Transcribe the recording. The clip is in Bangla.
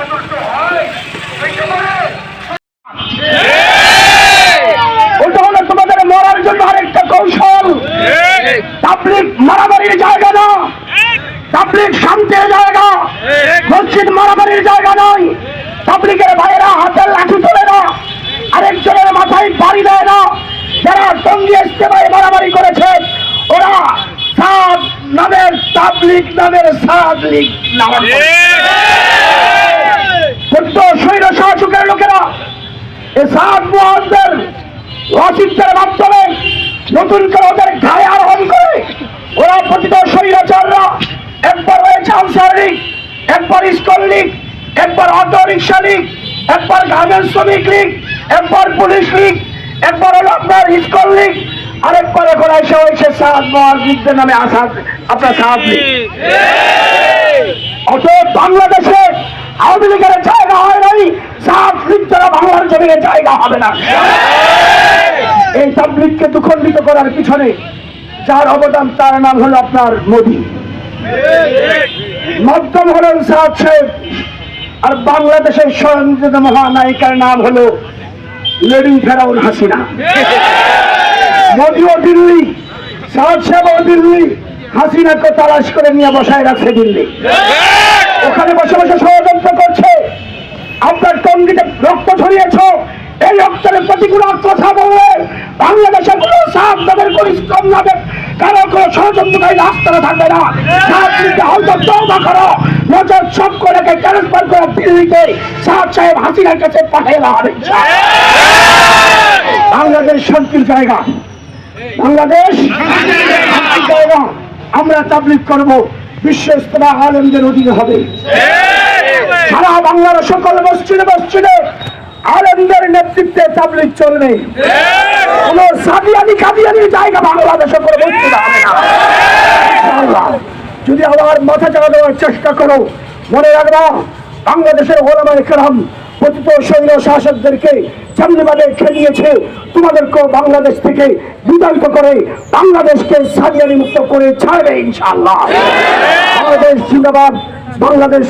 আদর্শ হয়। ওটা হলো তোমাদের মরার জন্য আরেকটা কৌশল। তাবলিক মারামারির জায়গা না। তাবলিক শান্তির জায়গা। মসজিদ মারামারির জায়গা নয়। তাবলিকের ভাইয়েরা হাতের লাঠি তোলে না। আরেকজনের মাথায় বাড়ি দেয় না। যারা টঙ্গি ইস্তেমায় মারামারি করেছে ওরা সাদ নামের তাবলিক নামের সাদ লীগ নামের শৈল শাসকের লোকেরা এ সাত মহানদের ওয়াসিফদের মাধ্যমে নতুন করে ওদের ঘায়ে আরোহণ করে ওরা প্রতিত স্বৈরাচাররা। একবার হয়েছে আনসার লীগ একবার স্কুল লীগ একবার অটো রিক্সা লীগ একবার গার্মেন্টস শ্রমিক লীগ একবার পুলিশ লীগ একবার হলো আপনার স্কুল লীগ আরেকবার এখন এসে হয়েছে সাত মহানদের নামে আসাদ আপনার সাত লীগ। অতএব বাংলাদেশে আওয়ামী লীগের জায়গা হয় নাই দ্বারা বাংলার জমিনে জায়গা হবে না। এই তাবলিগকে দুখণ্ডিত করার পিছনে যার অবদান তার নাম হলো আপনার মোদী। মধ্যম হলেন সাদ সাহেব আর বাংলাদেশের স্বয়ংকৃত মহানায়িকার নাম হলো লেডি ফেরাউন হাসিনা। মোদিও দিল্লি সাদ সাহেবও দিল্লি হাসিনাকে তালাশ করে নিয়ে বসায় রাখছে দিল্লি। ওখানে বসে বসে আপনার টঙ্গিতে রক্ত ছড়িয়েছ। এই রক্তের প্রতিকূল কথা বললে বাংলাদেশে তাদের পরিশ্রম নামে কারও কোনো ষড়যন্ত্রকারী রাস্তাটা থাকবে না। করো। সব করে করে সাহেব পাঠিয়ে দেওয়া হবে। বাংলাদেশ জায়গা। বাংলাদেশ জায়গা। আমরা তাবলিক করব। বিশ্ব ইস্তমা আলমদের অধীনে হবে। সারা বাংলার সকল মসজিদে মসজিদে আলমদের নেতৃত্বে তাবলিক চলবে। কোন সাদিয়ানি কাদিয়ানির জায়গা বাংলাদেশে করে মসজিদ হবে না। যদি আবার মাথা চাকা দেওয়ার চেষ্টা করো, মনে রাখবা, বাংলাদেশের ওলামায় কেরাম পতিত সৈন্য শাসকদেরকে যেমনিভাবে খেলিয়েছে, তোমাদেরকেও বাংলাদেশ থেকে বিতাড়িত করে বাংলাদেশকে সাদিয়ানি মুক্ত করে ছাড়বে ইনশাআল্লাহ। বাংলাদেশ জিন্দাবাদ, বাংলাদেশ